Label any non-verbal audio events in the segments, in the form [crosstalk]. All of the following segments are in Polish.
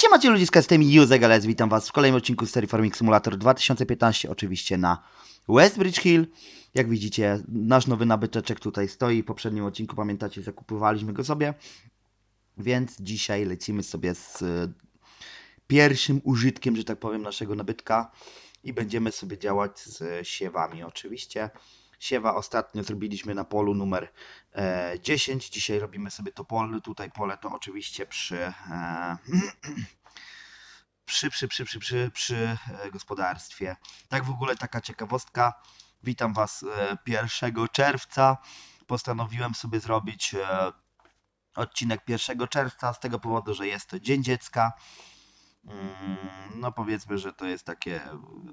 Siemacie ludziska, jestem Józek Gales, witam was w kolejnym odcinku z serii Farming Simulator 2015, oczywiście na Westbridge Hill. Jak widzicie, nasz nowy nabyteczek tutaj stoi, w poprzednim odcinku, pamiętacie, zakupowaliśmy go sobie, więc dzisiaj lecimy sobie z e, pierwszym użytkiem, że tak powiem, naszego nabytka i będziemy sobie działać z siewami oczywiście. Siewa ostatnio zrobiliśmy na polu numer e, 10. Dzisiaj robimy sobie to pole. Tutaj pole to oczywiście przy, e, [clears throat] przy, przy, przy, przy, przy, przy e, gospodarstwie. Tak w ogóle taka ciekawostka. Witam Was e, 1 czerwca. Postanowiłem sobie zrobić e, odcinek 1 czerwca z tego powodu, że jest to Dzień Dziecka. Mm, No powiedzmy, że to jest takie,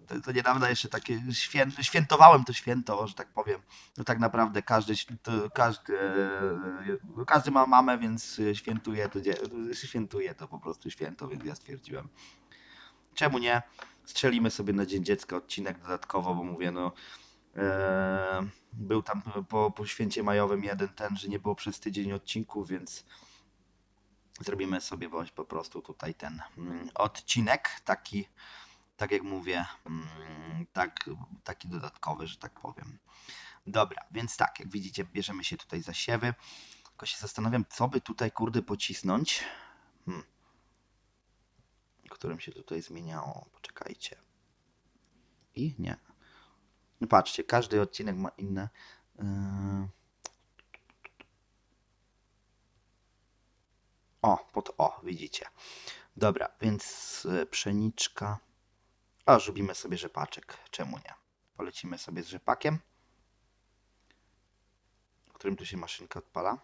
to, to niedawno jeszcze takie świę, świętowałem to święto, że tak powiem. No tak naprawdę każdy, to, każdy, e, każdy ma mamę, więc świętuje to, świętuje to po prostu święto, więc ja stwierdziłem, czemu nie? Strzelimy sobie na Dzień Dziecka odcinek dodatkowo, bo mówię, no e, był tam po, po święcie majowym jeden ten, że nie było przez tydzień odcinków, więc zrobimy sobie bądź po prostu tutaj ten mm, odcinek, taki, tak jak mówię, mm, tak, taki dodatkowy, że tak powiem. Dobra, więc tak, jak widzicie, bierzemy się tutaj za siewy. Tylko się zastanawiam, co by tutaj, kurde, pocisnąć. Hmm. Którym się tutaj zmieniało. Poczekajcie. I nie. No patrzcie, każdy odcinek ma inne. Yy... O, pod o, widzicie. Dobra, więc y, pszeniczka. A, robimy sobie rzepaczek. Czemu nie? Polecimy sobie z rzepakiem. Którym tu się maszynka odpala?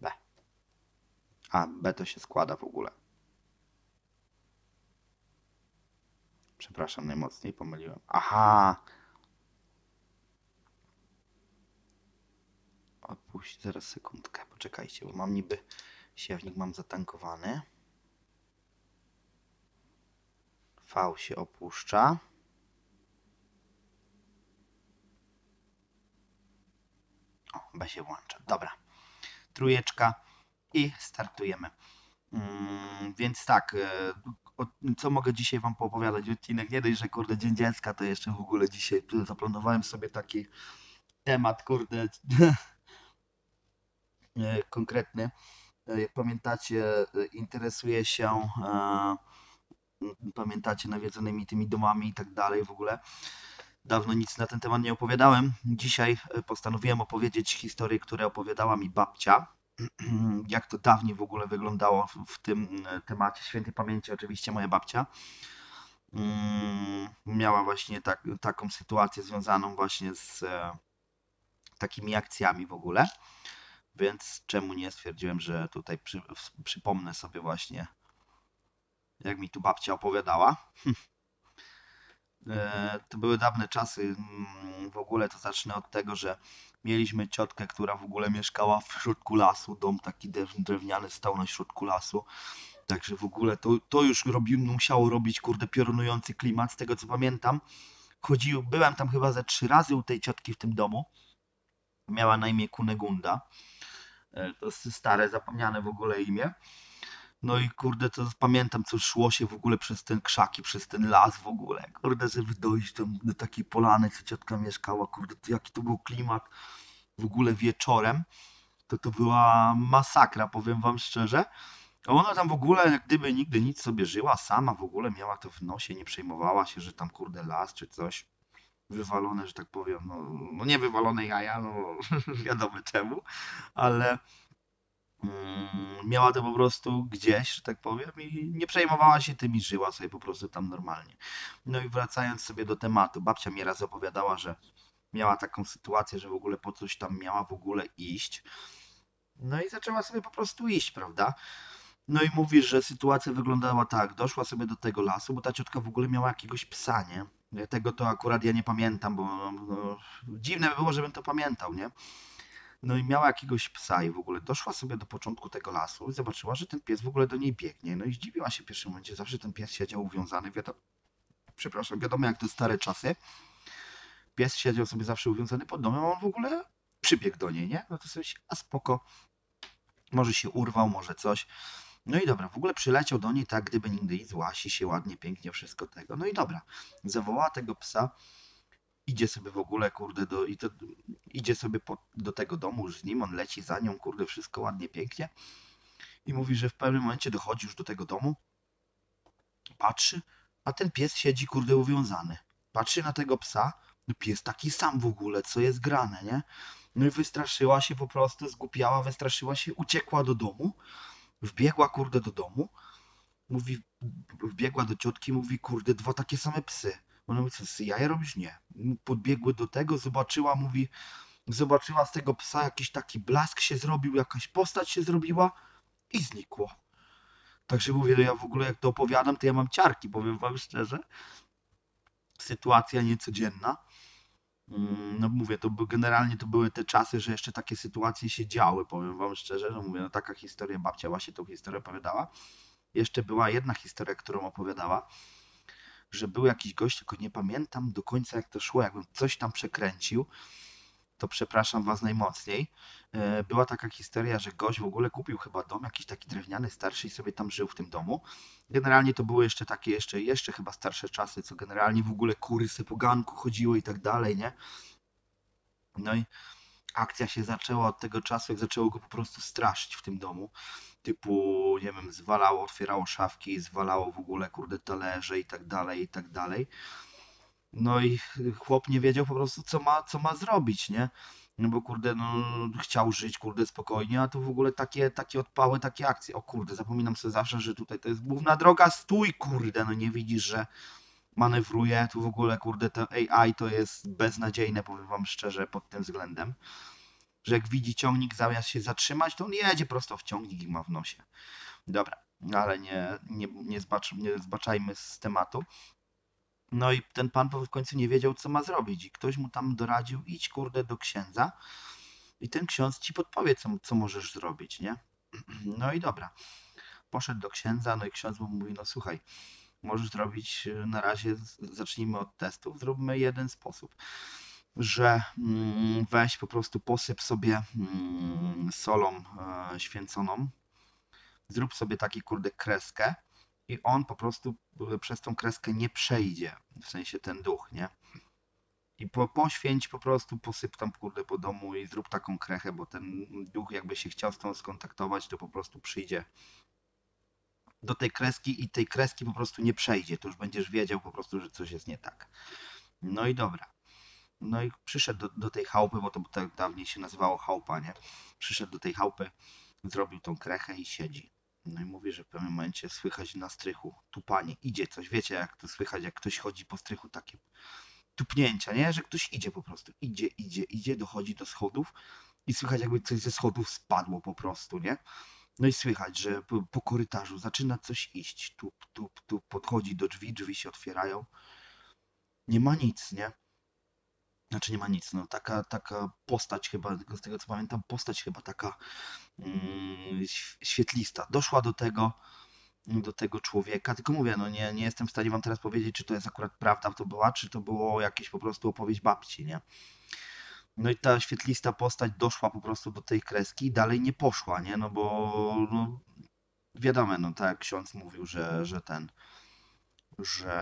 B. A, B to się składa w ogóle. Przepraszam, najmocniej pomyliłem. Aha! Odpuść, zaraz sekundkę, poczekajcie, bo mam niby siewnik mam zatankowany. V się opuszcza. O, B się włącza. Dobra. Trójeczka i startujemy. Mm, więc tak, e, co mogę dzisiaj Wam poopowiadać? Odcinek nie dość, że kurde Dzień Dziecka, to jeszcze w ogóle dzisiaj zaplanowałem sobie taki temat, kurde, [laughs] e, konkretny. E, Jak pamiętacie, e, interesuję się, e, pamiętacie, nawiedzonymi tymi domami i tak dalej w ogóle. Dawno nic na ten temat nie opowiadałem. Dzisiaj postanowiłem opowiedzieć historię, które opowiadała mi babcia. [clears throat] Jak to dawniej w ogóle wyglądało w, tym temacie świętej pamięci, oczywiście moja babcia. Mm, Miała właśnie tak, taką sytuację związaną właśnie z takimi akcjami w ogóle. Więc czemu nie stwierdziłem, że tutaj przy, przypomnę sobie właśnie, jak mi tu babcia opowiadała. [laughs] E, To były dawne czasy. mm, W ogóle to zacznę od tego, że mieliśmy ciotkę, która w ogóle mieszkała w środku lasu. Dom taki drew- drewniany stał na środku lasu. Także w ogóle to, to już robi, musiało robić, kurde, piorunujący klimat, z tego co pamiętam. Chodził, byłem tam chyba ze trzy razy u tej ciotki w tym domu. Miała na imię Kunegunda. E, To jest stare, zapomniane w ogóle imię. No i kurde, to pamiętam, co szło się w ogóle przez ten krzaki, przez ten las w ogóle. Kurde, żeby dojść tam do takiej polany, gdzie ciotka mieszkała, kurde, to jaki to był klimat w ogóle wieczorem. To to była masakra, powiem wam szczerze. A ona tam w ogóle jak gdyby nigdy nic sobie żyła, sama w ogóle miała to w nosie, nie przejmowała się, że tam kurde las czy coś. Wywalone, że tak powiem, no, no nie wywalone jaja, no [laughs] wiadomo czemu, ale mm, miała to po prostu gdzieś, że tak powiem, i nie przejmowała się tym i żyła sobie po prostu tam normalnie. No i wracając sobie do tematu, babcia mi raz opowiadała, że miała taką sytuację, że w ogóle po coś tam miała w ogóle iść. No i zaczęła sobie po prostu iść, prawda? No i mówi, że sytuacja wyglądała tak. Doszła sobie do tego lasu, bo ta ciotka w ogóle miała jakiegoś psa, nie? Tego to akurat ja nie pamiętam, bo no, dziwne by było, żebym to pamiętał, nie? No i miała jakiegoś psa i w ogóle doszła sobie do początku tego lasu i zobaczyła, że ten pies w ogóle do niej biegnie. No i zdziwiła się w pierwszym momencie. Zawsze ten pies siedział uwiązany. Wiadomo, przepraszam, wiadomo jak to stare czasy. Pies siedział sobie zawsze uwiązany pod domem, a on w ogóle przybiegł do niej, nie? No to sobie, a spoko. Może się urwał, może coś. No i dobra, w ogóle przyleciał do niej tak, gdyby nigdy nic, łasi się ładnie, pięknie, wszystko tego. No i dobra, zawołała tego psa, idzie sobie w ogóle, kurde, do, i to, idzie sobie po, do tego domu już z nim, on leci za nią, kurde, wszystko ładnie, pięknie. I mówi, że w pewnym momencie dochodzi już do tego domu, patrzy, a ten pies siedzi, kurde, uwiązany. Patrzy na tego psa, no pies taki sam w ogóle, co jest grane, nie? No i wystraszyła się po prostu, zgłupiała, wystraszyła się, uciekła do domu, wbiegła, kurde, do domu, mówi, wbiegła do ciotki, mówi, kurde, dwa takie same psy. Ona mówi, co, jaja robisz? Nie. Podbiegły do tego, zobaczyła, mówi, zobaczyła z tego psa jakiś taki blask się zrobił, jakaś postać się zrobiła i znikło. Także mówię, no ja w ogóle jak to opowiadam, to ja mam ciarki, powiem wam szczerze. Sytuacja niecodzienna. Mm, No mówię, to generalnie to były te czasy, że jeszcze takie sytuacje się działy, powiem wam szczerze. No mówię, no taka historia, babcia właśnie tą historię opowiadała. Jeszcze była jedna historia, którą opowiadała, że był jakiś gość, tylko nie pamiętam do końca jak to szło, jakbym coś tam przekręcił, to przepraszam was najmocniej. E, Była taka historia, że gość w ogóle kupił chyba dom, jakiś taki drewniany, starszy i sobie tam żył w tym domu. Generalnie to były jeszcze takie, jeszcze, jeszcze chyba starsze czasy, co generalnie w ogóle kury se po ganku chodziły i tak dalej, nie? No i akcja się zaczęła od tego czasu, jak zaczęło go po prostu straszyć w tym domu. Typu, nie wiem, zwalało, otwierało szafki, zwalało w ogóle, kurde, talerze i tak dalej, i tak dalej. No i chłop nie wiedział po prostu, co ma, co ma zrobić, nie? No bo kurde, no chciał żyć, kurde, spokojnie, a tu w ogóle takie, takie odpały, takie akcje. O kurde, zapominam sobie zawsze, że tutaj to jest główna droga, stój, kurde, no nie widzisz, że manewruje, tu w ogóle, kurde, to AI to jest beznadziejne, powiem wam szczerze, pod tym względem, że jak widzi ciągnik, zamiast się zatrzymać, to on jedzie prosto w ciągnik i ma w nosie. Dobra, ale nie, nie, nie, zbacz, nie zbaczajmy z tematu. No i ten pan w końcu nie wiedział, co ma zrobić. I ktoś mu tam doradził, idź kurde do księdza i ten ksiądz ci podpowie, co, co możesz zrobić, nie? [clears throat] No i dobra. Poszedł do księdza, no i ksiądz mu mówi, no słuchaj, możesz zrobić e, na razie, zacznijmy od testów, zróbmy jeden sposób, że mm, weź po prostu posyp sobie mm, solą e, święconą, zrób sobie taki kurde kreskę i on po prostu e, przez tą kreskę nie przejdzie, w sensie ten duch, nie? I po, poświęć po prostu, posyp tam kurde po domu i zrób taką krechę, bo ten duch jakby się chciał z tą skontaktować, to po prostu przyjdzie do tej kreski i tej kreski po prostu nie przejdzie. To już będziesz wiedział po prostu, że coś jest nie tak. No i dobra. No i przyszedł do, do tej chałupy, bo to tak dawniej się nazywało chałupa, nie? Przyszedł do tej chałupy, zrobił tą krechę i siedzi. No i mówi, że w pewnym momencie słychać na strychu tupanie, idzie coś. Wiecie, jak to słychać, jak ktoś chodzi po strychu, takie tupnięcia, nie? Że ktoś idzie po prostu. Idzie, idzie, idzie, dochodzi do schodów i słychać, jakby coś ze schodów spadło po prostu, nie? No i słychać, że po, po korytarzu zaczyna coś iść. Tup, tup, tup, podchodzi do drzwi, drzwi się otwierają. Nie ma nic, nie? Znaczy nie ma nic, no taka, taka postać chyba, z tego co pamiętam, postać chyba taka mm, świetlista. Doszła do tego, do tego człowieka, tylko mówię, no nie, nie jestem w stanie wam teraz powiedzieć, czy to jest akurat prawda to była, czy to było jakieś po prostu opowieść babci, nie? No i ta świetlista postać doszła po prostu do tej kreski i dalej nie poszła, nie? No bo no, wiadomo, no tak ksiądz mówił, że, że ten, że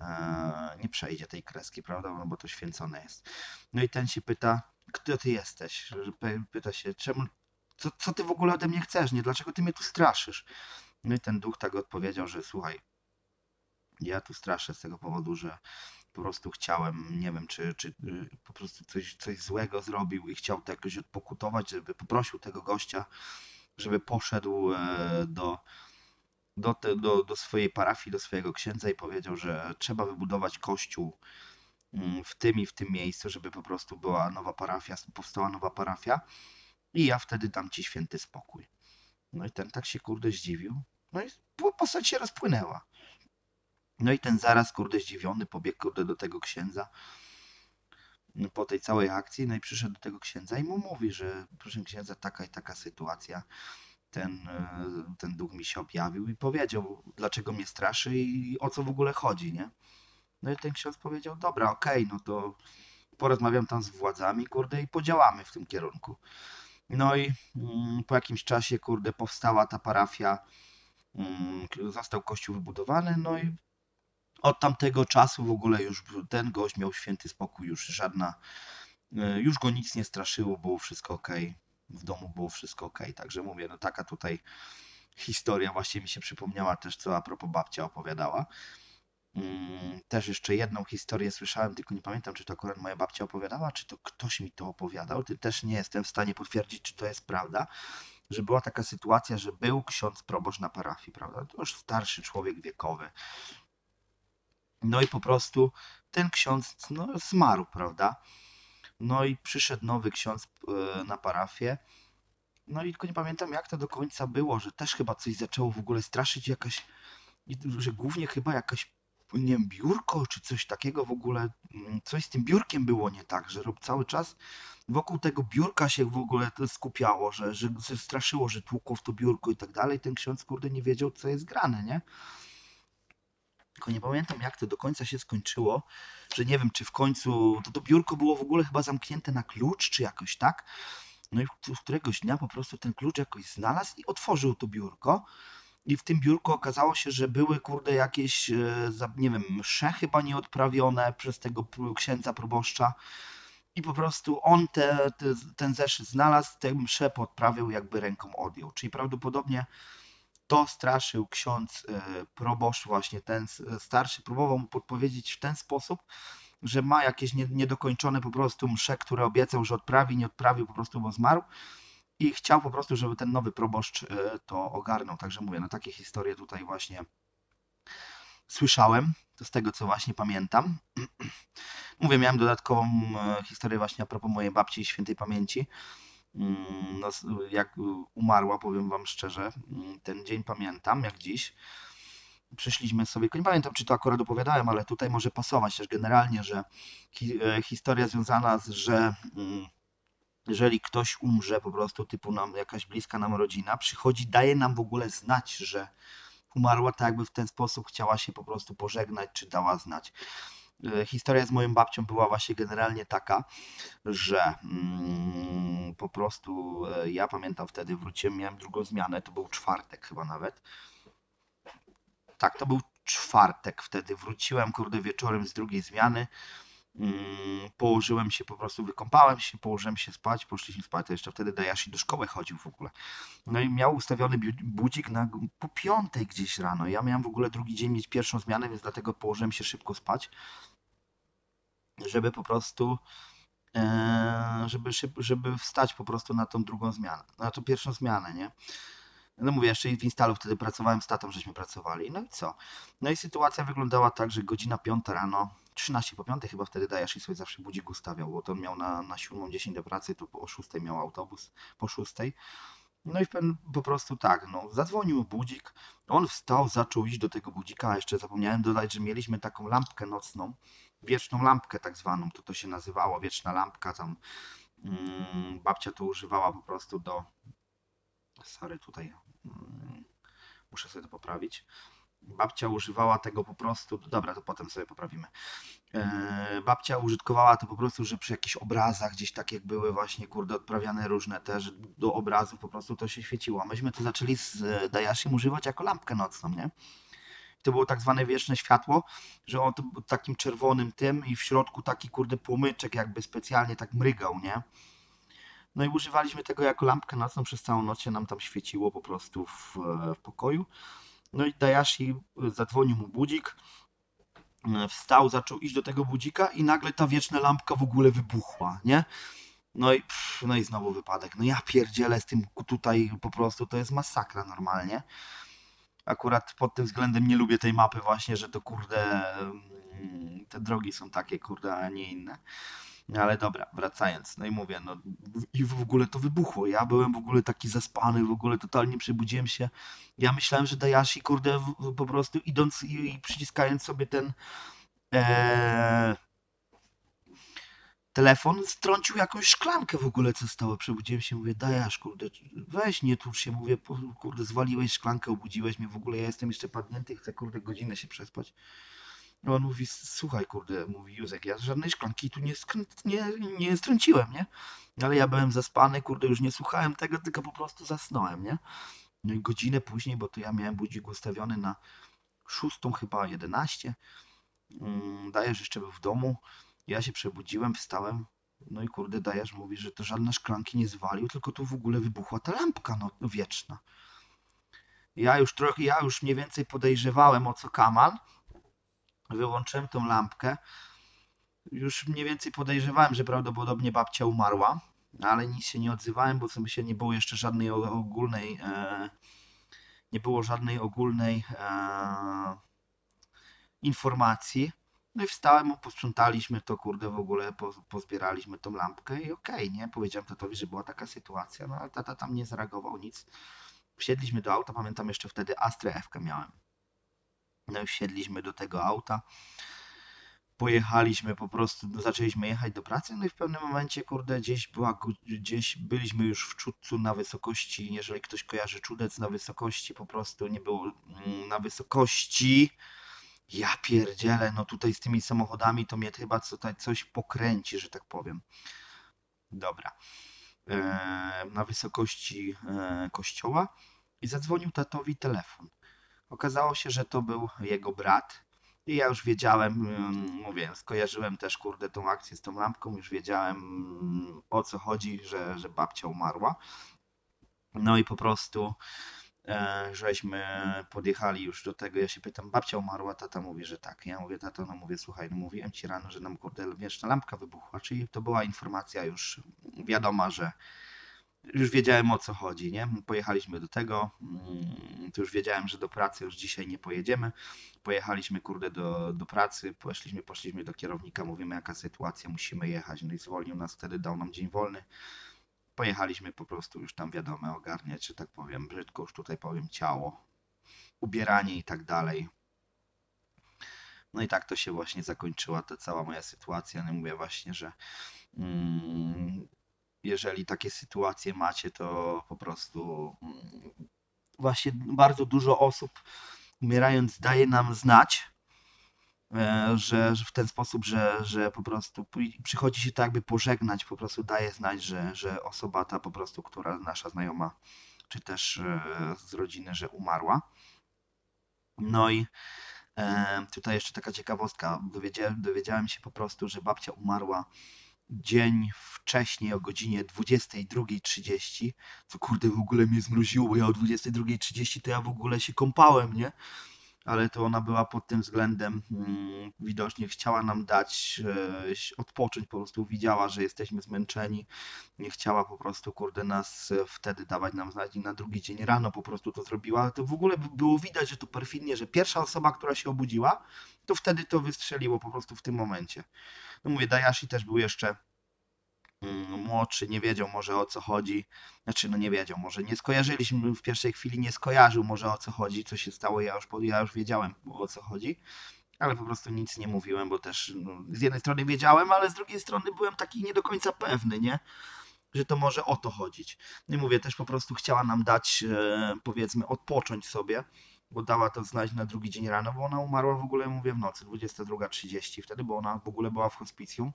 e, nie przejdzie tej kreski, prawda? No bo to święcone jest. No i ten się pyta, kto ty jesteś? Pyta się, czemu, co, co ty w ogóle ode mnie chcesz, nie? Dlaczego ty mnie tu straszysz? No i ten duch tak odpowiedział, że słuchaj, ja tu straszę z tego powodu, że po prostu chciałem, nie wiem, czy, czy y, po prostu coś, coś złego zrobił i chciał to jakoś odpokutować, żeby poprosił tego gościa, żeby poszedł e, do, do, te, do, do swojej parafii, do swojego księdza i powiedział, że trzeba wybudować kościół mm, w tym i w tym miejscu, żeby po prostu była nowa parafia, powstała nowa parafia i ja wtedy dam ci święty spokój. No i ten tak się kurde zdziwił. No i po- postać się rozpłynęła. No i ten zaraz, kurde, zdziwiony, pobiegł, kurde, do tego księdza no, po tej całej akcji, no i przyszedł do tego księdza i mu mówi, że proszę księdza, taka i taka sytuacja, ten, e, ten duch mi się objawił i powiedział, dlaczego mnie straszy i o co w ogóle chodzi, nie? No i ten ksiądz powiedział, dobra, okej, no to porozmawiam tam z władzami, kurde, i podziałamy w tym kierunku. No i mm, po jakimś czasie, kurde, powstała ta parafia mm, został kościół wybudowany, no i od tamtego czasu w ogóle już ten gość miał święty spokój, już żadna, e, już go nic nie straszyło, było wszystko ok. W domu było wszystko ok. Także mówię, no taka tutaj historia właśnie mi się przypomniała też, co a propos babcia opowiadała. Mm, Też jeszcze jedną historię słyszałem, tylko nie pamiętam, czy to akurat moja babcia opowiadała, czy to ktoś mi to opowiadał. Też nie jestem w stanie potwierdzić, czy to jest prawda, że była taka sytuacja, że był ksiądz proboszcz na parafii, prawda? To już starszy człowiek wiekowy. No i po prostu ten ksiądz no, zmarł, prawda? No i przyszedł nowy ksiądz e, na parafię. No i tylko nie pamiętam, jak to do końca było, że też chyba coś zaczęło w ogóle straszyć jakaś, że głównie chyba jakaś, nie wiem, biurko czy coś takiego w ogóle, mm, coś z tym biurkiem było nie tak, że cały czas wokół tego biurka się w ogóle skupiało, że, że straszyło, że tłukło w to biurko i tak dalej. Ten ksiądz, kurde, nie wiedział, co jest grane, nie? Tylko nie pamiętam, jak to do końca się skończyło, że nie wiem, czy w końcu to, to biurko było w ogóle chyba zamknięte na klucz, czy jakoś tak. No i któregoś dnia po prostu ten klucz jakoś znalazł i otworzył to biurko. I w tym biurku okazało się, że były, kurde, jakieś, e, nie wiem, msze chyba nieodprawione przez tego księdza proboszcza. I po prostu on te, te, ten zeszyt znalazł, tę mszę podprawił, jakby ręką odjął. Czyli prawdopodobnie to straszył ksiądz e, proboszcz, właśnie ten starszy, próbował mu podpowiedzieć w ten sposób, że ma jakieś nie- niedokończone po prostu msze, które obiecał, że odprawi, nie odprawił, po prostu bo zmarł. I chciał po prostu, żeby ten nowy proboszcz e, to ogarnął. Także mówię, no takie historie tutaj właśnie słyszałem, to z tego co właśnie pamiętam. [clears throat] Mówię, miałem dodatkową e, historię właśnie a propos mojej babci świętej pamięci. Mm, No, jak umarła, powiem wam szczerze, mm, ten dzień pamiętam jak dziś. Przyszliśmy sobie, nie pamiętam czy to akurat opowiadałem, ale tutaj może pasować też generalnie, że hi, e, historia związana z, że mm, jeżeli ktoś umrze, po prostu typu nam jakaś bliska nam rodzina, przychodzi, daje nam w ogóle znać, że umarła, tak jakby w ten sposób chciała się po prostu pożegnać, czy dała znać. E, Historia z moją babcią była właśnie generalnie taka, że mm, po prostu e, ja pamiętam wtedy wróciłem, miałem drugą zmianę, to był czwartek chyba nawet. Tak, to był czwartek wtedy. Wróciłem, kurde, wieczorem z drugiej zmiany. Mm, położyłem się, po prostu wykąpałem się, położyłem się spać, poszliśmy spać, to jeszcze wtedy Dayashi do szkoły chodził w ogóle. No i miał ustawiony budzik na po piątej gdzieś rano. Ja miałem w ogóle drugi dzień mieć pierwszą zmianę, więc dlatego położyłem się szybko spać, żeby po prostu e, żeby, żeby wstać po prostu na tą drugą zmianę, na tą pierwszą zmianę, nie? No mówię, jeszcze w instalu wtedy pracowałem z tatą, żeśmy pracowali. No i co? No i sytuacja wyglądała tak, że godzina 5 rano, 13 po 5 chyba wtedy Dajashi sobie zawsze budzik ustawiał, bo to on miał na, na 7.10 do pracy, to o 6 miał autobus, po 6. No i pewien, po prostu tak, no, zadzwonił budzik, on wstał, zaczął iść do tego budzika, a jeszcze zapomniałem dodać, że mieliśmy taką lampkę nocną, wieczną lampkę tak zwaną, to to się nazywało, wieczna lampka, tam mm, babcia to używała po prostu do, sorry tutaj, muszę sobie to poprawić, babcia używała tego po prostu, dobra, to potem sobie poprawimy. E, babcia użytkowała to po prostu, że przy jakichś obrazach gdzieś tak jak były właśnie, kurde, odprawiane różne też do obrazów po prostu to się świeciło. Myśmy to zaczęli z e, Dayashim używać jako lampkę nocną, nie? To było tak zwane wieczne światło, że on takim czerwonym tym i w środku taki kurde płomyczek jakby specjalnie tak mrygał, nie? No i używaliśmy tego jako lampkę nocną, przez całą noc się nam tam świeciło po prostu w, w pokoju. No i Dayashi zadzwonił mu budzik, e, wstał, zaczął iść do tego budzika i nagle ta wieczna lampka w ogóle wybuchła, nie? No i, pff, no i znowu wypadek. No ja pierdzielę z tym tutaj po prostu, to jest masakra normalnie. Akurat pod tym względem nie lubię tej mapy właśnie, że to kurde, mm, te drogi są takie kurde, a nie inne. No ale dobra, wracając, no i mówię, no i w ogóle to wybuchło. Ja byłem w ogóle taki zaspany, w ogóle totalnie przebudziłem się. Ja myślałem, że Dayashi, kurde, po prostu idąc i, i przyciskając sobie ten e, telefon, strącił jakąś szklankę w ogóle, co stało. Przebudziłem się, mówię, Dajasz, kurde, weź nie tuż się, mówię, kurde, zwaliłeś szklankę, obudziłeś mnie w ogóle, ja jestem jeszcze padnięty, chcę, kurde, godzinę się przespać. On mówi, słuchaj, kurde, mówi Józek, ja żadnej szklanki tu nie, nie, nie strąciłem, nie? Ale ja byłem zaspany, kurde, już nie słuchałem tego, tylko po prostu zasnąłem, nie? No i godzinę później, bo to ja miałem budzik ustawiony na szóstą chyba 11. Mm, Dajesz jeszcze był w domu. Ja się przebudziłem, wstałem. No i kurde, Dajesz mówi, że to żadne szklanki nie zwalił, tylko tu w ogóle wybuchła ta lampka no, wieczna. Ja już trochę, ja już mniej więcej podejrzewałem o co kaman. Wyłączyłem tą lampkę. Już mniej więcej podejrzewałem, że prawdopodobnie babcia umarła, ale nic się nie odzywałem, bo sobie się nie było jeszcze żadnej ogólnej, e, nie było żadnej ogólnej e, informacji. No i wstałem, posprzątaliśmy to, kurde, w ogóle po- pozbieraliśmy tą lampkę i okej, nie? Powiedziałem tatowi, że była taka sytuacja, no ale tata tam nie zareagował nic. Wsiedliśmy do auta, pamiętam jeszcze wtedy Astrę F miałem. No wsiedliśmy do tego auta. Pojechaliśmy po prostu, no, zaczęliśmy jechać do pracy, no i w pewnym momencie, kurde, gdzieś była, gdzieś byliśmy już w Czudcu na wysokości, jeżeli ktoś kojarzy Czudec, na wysokości po prostu nie było mm, na wysokości. Ja pierdzielę, no tutaj z tymi samochodami to mnie chyba tutaj coś pokręci, że tak powiem. Dobra. E, na wysokości e, kościoła i zadzwonił tatowi telefon. Okazało się, że to był jego brat. I ja już wiedziałem, mówię, skojarzyłem też, kurde, tą akcję z tą lampką, już wiedziałem o co chodzi, że, że babcia umarła. No i po prostu e, żeśmy podjechali już do tego, ja się pytam, babcia umarła, tata mówi, że tak. Ja mówię, tato, no mówię, słuchaj, no mówiłem ci rano, że nam, kurde, wieczna lampka wybuchła, czyli to była informacja już wiadoma, że już wiedziałem o co chodzi, nie? Pojechaliśmy do tego, mm, to już wiedziałem, że do pracy już dzisiaj nie pojedziemy. Pojechaliśmy, kurde, do, do pracy, poszliśmy, poszliśmy do kierownika, mówimy jaka sytuacja, musimy jechać, no i zwolnił nas wtedy, dał nam dzień wolny. Pojechaliśmy po prostu już tam wiadomo ogarniać, że tak powiem, brzydko już tutaj powiem ciało, ubieranie i tak dalej. No i tak to się właśnie zakończyła ta cała moja sytuacja. No i mówię właśnie, że mm, jeżeli takie sytuacje macie, to po prostu mm, właśnie bardzo dużo osób umierając daje nam znać, e, że, w ten sposób, że, że po prostu przy- przychodzi się tak jakby pożegnać, po prostu daje znać, że, że osoba ta po prostu, która nasza znajoma, czy też e, z rodziny, że umarła. No i e, tutaj jeszcze taka ciekawostka. Dowiedziałem, dowiedziałem się po prostu, że babcia umarła dzień wcześniej o godzinie 22.30, co kurde w ogóle mnie zmroziło, bo ja o 22.30 to ja w ogóle się kąpałem, nie? Ale to ona była pod tym względem mm, widocznie chciała nam dać e, odpocząć, po prostu widziała, że jesteśmy zmęczeni, nie chciała po prostu kurde nas e, wtedy dawać nam znać i na drugi dzień rano po prostu to zrobiła, to w ogóle by- było widać, że to perfidnie, że pierwsza osoba, która się obudziła, to wtedy to wystrzeliło po prostu w tym momencie. No mówię, Dayashi też był jeszcze młodszy, nie wiedział może o co chodzi. Znaczy, no nie wiedział, może nie skojarzyliśmy w pierwszej chwili, nie skojarzył może o co chodzi, co się stało. Ja już, ja już wiedziałem o co chodzi, ale po prostu nic nie mówiłem, bo też no, z jednej strony wiedziałem, ale z drugiej strony byłem taki nie do końca pewny, nie? Że to może o to chodzić. Nie mówię, też po prostu chciała nam dać, e, powiedzmy, odpocząć sobie, bo dała to znać na drugi dzień rano, bo ona umarła w ogóle, mówię, w nocy, 22.30 wtedy, bo ona w ogóle była w hospicjum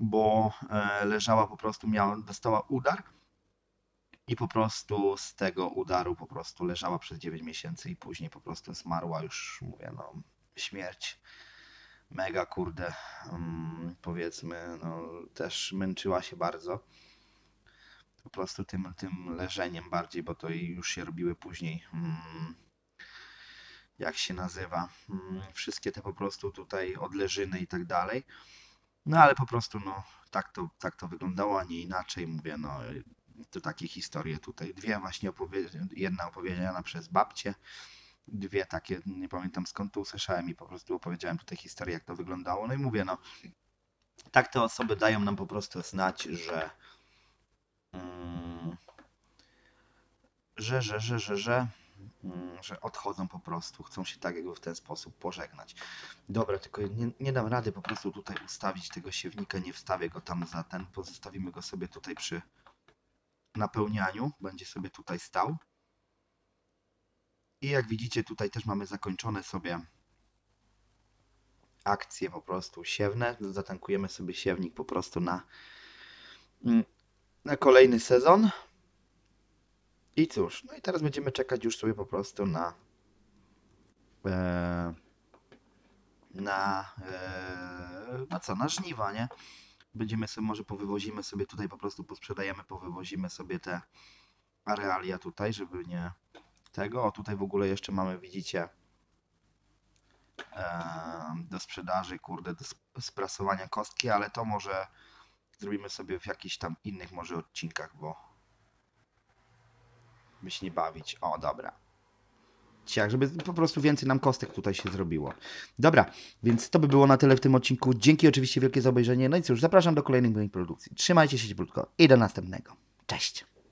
bo e, leżała po prostu, miała, dostała udar i po prostu z tego udaru po prostu leżała przez 9 miesięcy i później po prostu zmarła już, mówię, no, śmierć mega, kurde, mm, powiedzmy, no, też męczyła się bardzo. Po prostu tym, tym leżeniem bardziej, bo to już się robiły później, mm, jak się nazywa, mm, wszystkie te po prostu tutaj odleżyny i tak dalej. No ale po prostu no, tak to, tak to wyglądało, a nie inaczej. Mówię, no to takie historie tutaj. Dwie właśnie opowie- jedna opowiedziana przez babcię, dwie takie, nie pamiętam skąd to usłyszałem i po prostu opowiedziałem tutaj historię, jak to wyglądało. No i mówię, no tak te osoby dają nam po prostu znać, że mm, że, że, że, że, że, mm, że odchodzą po prostu, chcą się tak jakby w ten sposób pożegnać. Dobra, tylko nie, nie dam rady po prostu tutaj ustawić tego siewnika, nie wstawię go tam za ten, pozostawimy go sobie tutaj przy napełnianiu, będzie sobie tutaj stał. I jak widzicie tutaj też mamy zakończone sobie akcje po prostu siewne, zatankujemy sobie siewnik po prostu na, mm, na kolejny sezon. I cóż, no i teraz będziemy czekać już sobie po prostu na e, na e, na co, na żniwa, nie? Będziemy sobie, może powywozimy sobie tutaj po prostu posprzedajemy, powywozimy sobie te arealia tutaj, żeby nie tego. O, tutaj w ogóle jeszcze mamy, widzicie, e, do sprzedaży, kurde, do sp- sprasowania kostki, ale to może zrobimy sobie w jakichś tam innych może odcinkach, bo nie bawić. O, dobra. Ciach, żeby po prostu więcej nam kostek tutaj się zrobiło. Dobra, więc to by było na tyle w tym odcinku. Dzięki oczywiście wielkie za obejrzenie. No i cóż, zapraszam do kolejnych moich produkcji. Trzymajcie się cieplutko i do następnego. Cześć!